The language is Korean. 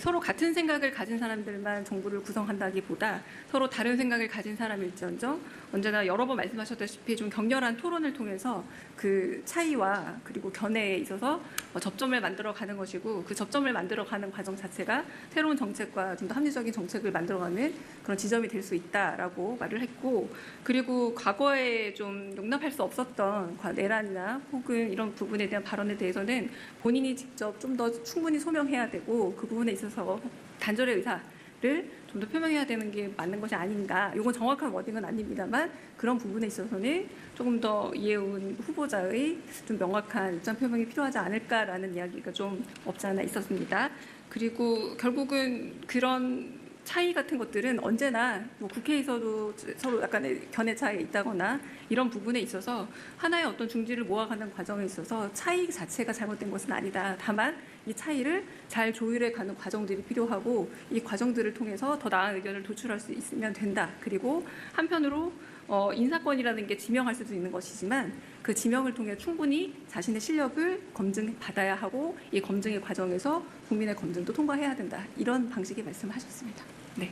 서로 같은 생각을 가진 사람들만 정부를 구성한다기보다 서로 다른 생각을 가진 사람일지언정 언제나 여러 번 말씀하셨다시피 좀 격렬한 토론을 통해서 그 차이와 그리고 견해에 있어서 어, 접점을 만들어 가는 것이고 그 접점을 만들어 가는 과정 자체가 새로운 정책과 좀 더 합리적인 정책을 만들어가는 그런 지점이 될 수 있다라고 말을 했고 그리고 과거에 좀 용납할 수 없었던 과- 내란이나 혹은 이런 부분에 대한 발언에 대해서는 본인이 직접 좀 더 충분히 소명해야 되고 그 부분에 있어서 단절의 의사를 좀 더 표명해야 되는 게 맞는 것이 아닌가. 이건 정확한 워딩은 아닙니다만 그런 부분에 있어서는 조금 더 이해운 후보자의 좀 명확한 입장 표명이 필요하지 않을까라는 이야기가 좀 없지 않아 있었습니다. 그리고 결국은 그런 차이 같은 것들은 언제나 뭐 국회에서도 서로 약간의 견해 차이가 있다거나 이런 부분에 있어서 하나의 어떤 중지를 모아가는 과정에 있어서 차이 자체가 잘못된 것은 아니다. 다만 이 차이를 잘 조율해 가는 과정들이 필요하고 이 과정들을 통해서 더 나은 의견을 도출할 수 있으면 된다. 그리고 한편으로 어, 인사권이라는 게 지명할 수도 있는 것이지만 그 지명을 통해 충분히 자신의 실력을 검증받아야 하고 이 검증의 과정에서 국민의 검증도 통과해야 된다. 이런 방식의 말씀을 하셨습니다. 네.